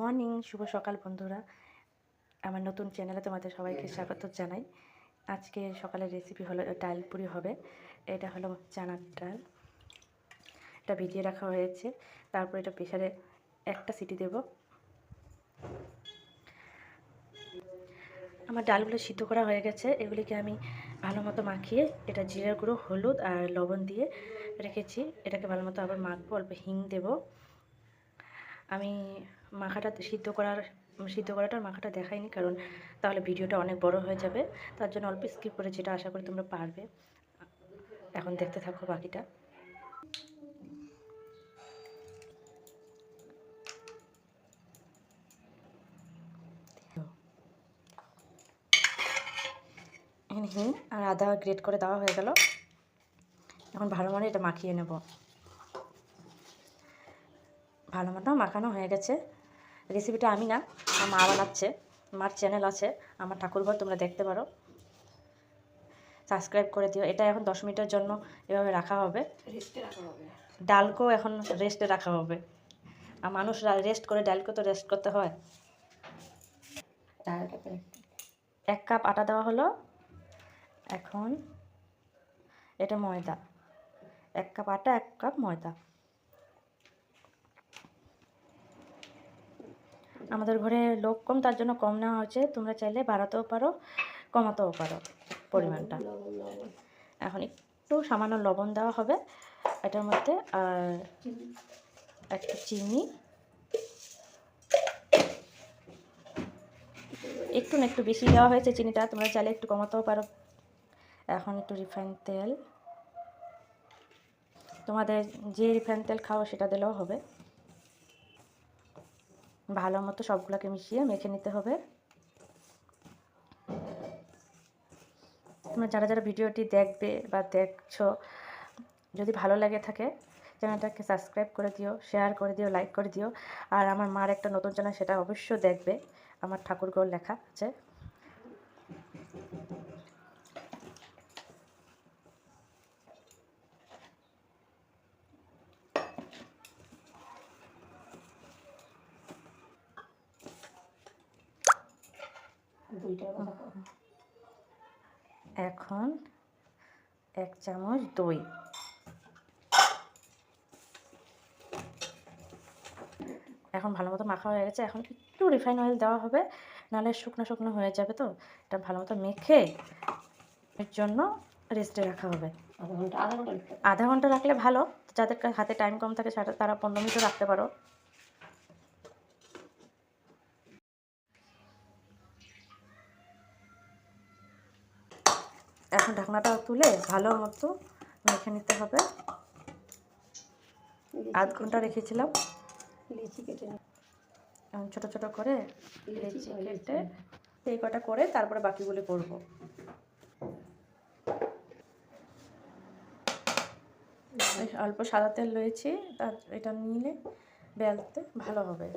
Morning শুভ সকাল বন্ধুরা। আমার নতুন চ্যানেলে তোমাদের সবাইকে স্বাগত জানাই। আজকে সকালের রেসিপি হলো ডাল পুরি হবে। এটা হলো চানার ডাল। এটা ভিজিয়ে রাখা হয়েছে। তারপর এটা প্রেশারে একটা সিটি দেব। আমার ডালগুলো সিদ্ধ করা হয়ে গেছে। এগুলিকে আমি ভালো মতো মাখিয়ে এটা জিরের গুঁড়ো হলুদ আর লবণ দিয়ে রেখেছি। এটাকে ভালো মতো আবার মাখবো অল্প হিং দেবো। আমি মাখাটা সিদ্ধ করার, সিদ্ধ করাটার মাখাটা দেখাইনি কারণ তাহলে ভিডিওটা অনেক বড় হয়ে যাবে। তার জন্য অল্প স্কিপ করে যেটা আশা করি তোমরা পারবে। এখন দেখতে থাকো বাকিটা। এখানে আর আদা গ্রেট করে দেওয়া হয়ে গেল। এখন ভালো মানে এটা মাখিয়ে নেব। ভালো মতো মাখানো হয়ে গেছে। রেসিপিটা আমি না আমার মা বানাচ্ছে মার চ্যানেল আছে আমার ঠাকুরঘর তোমরা দেখতে পারো। সাবস্ক্রাইব করে দিও এটা এখন দশ মিনিটের জন্য এভাবে রাখা হবে। রেস্টে রাখা হবে। ডালকেও এখন রেস্টে রাখা হবে। আর মানুষ রেস্ট করে ডালকে তো রেস্ট করতে হয়। এক কাপ আটা দেওয়া হলো। এখন এটা ময়দা। এক কাপ আটা এক কাপ ময়দা। আমাদের ঘরে লোক কম তার জন্য কম নেওয়া হয়েছে। তোমরা চাইলে বাড়াতেও পারো কমাতেও পারো পরিমাণটা। এখন একটু সামান্য লবণ দেওয়া হবে এটার মধ্যে আর একটু চিনি। একটু না একটু বেশি দেওয়া হয়েছে চিনিটা তোমরা চাইলে একটু কমাতেও পারো। এখন একটু রিফাইন তেল। তোমাদের যে রিফাইন তেল খাও সেটা দিলেও হবে। ভালো মতো সবগুলোকে মিশিয়ে মেখে নিতে হবে। তোমরা যারা যারা ভিডিওটি দেখবে বা দেখছ, যদি ভালো লাগে থাকে, চ্যানেলটাকে সাবস্ক্রাইব করে দিও, শেয়ার করে দিও, লাইক করে দিও। আর আমার মার একটা নতুন চ্যানেল, সেটা অবশ্য দেখবে। আমার ঠাকুরগড় লেখা আছে। এখন এক চামচ দই। এখন ভালো মতো মাখা হয়ে গেছে এখন একটু রিফাইন অয়েল দেওয়া হবে নাহলে শুকনো শুকনো হয়ে যাবে তো এটা ভালো মতো মেখে এর জন্য রেস্টে রাখা হবে। আধা ঘণ্টা রাখলে ভালো যাদের হাতে টাইম কম থাকে তারা পনেরো মিনিটও রাখতে পারো। এখন ঢাকনাটা তুলে ভালো মতো মেখে নিতে হবে। আধ ঘণ্টা রেখেছিলাম। লিচি কেটে ছোটো ছোটো করে লিচি লেচি কেটে এই কটা করে তারপরে বাকিগুলি করব। অল্প সাদা তেল রয়েছে তার এটা নিলে বেলতে ভালো হবে।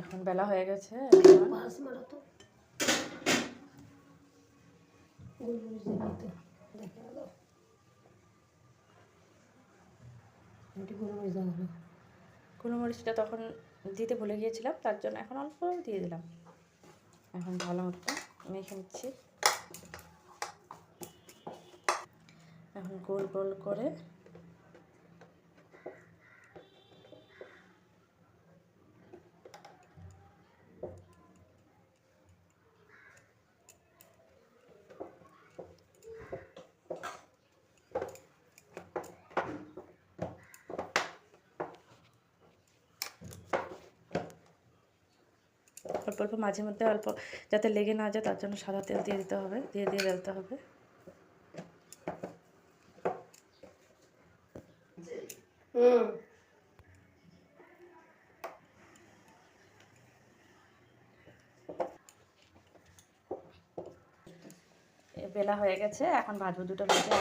এখন বেলা হয়ে গেছে। গোলমরিচটা তখন দিতে ভুলে গিয়েছিলাম, তার জন্য এখন অল্প দিয়ে দিলাম। এখন ভালো মতো মেখে নিচ্ছি। এখন গোল গোল করে অল্প অল্প মাঝে মধ্যে অল্প যাতে লেগে না যায় তার জন্য সাদা তেল দিয়ে দিতে হবে দিয়ে দিয়ে বেলতে হবে। বেলা হয়ে গেছে এখন ভাজবো দুটো ভেজে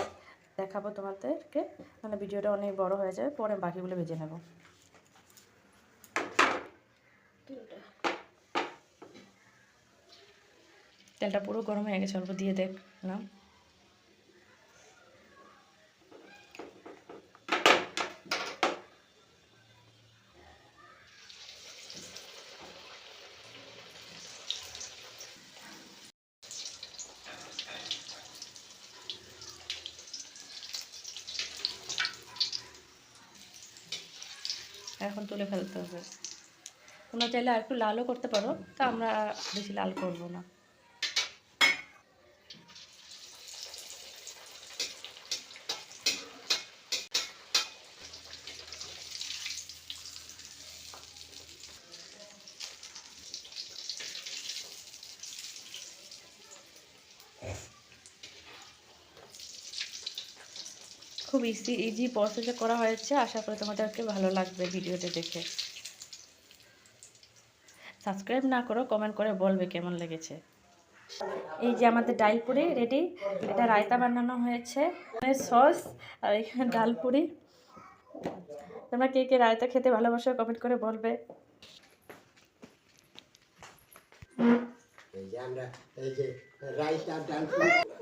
দেখাবো তোমাদেরকে মানে ভিডিওটা অনেক বড় হয়ে যাবে পরে বাকিগুলো ভেজে নেব। তেলটা পুরো গরম হয়ে গেছে, অল্প দিয়ে দেখলাম এখন তুলে ফেলতে হবে। তোমরা চাইলে আর একটু লালও করতে পারো, তা আমরা বেশি লাল করব না। খুব ইজি ইজি প্রসেসে করা হয়েছে। আশা করি তোমাদেরকে ভালো লাগবে ভিডিওতে দেখে। সাবস্ক্রাইব না করো কমেন্ট করে বলবে কেমন লেগেছে। এই যে আমাদের ডাল পুরি রেডি এটা রায়তা বানানো হয়েছে। সস আর এখানে ডাল পুরি তোমরা কে কে রায়তা খেতে ভালোবাসো কমেন্ট করে বলবে। আর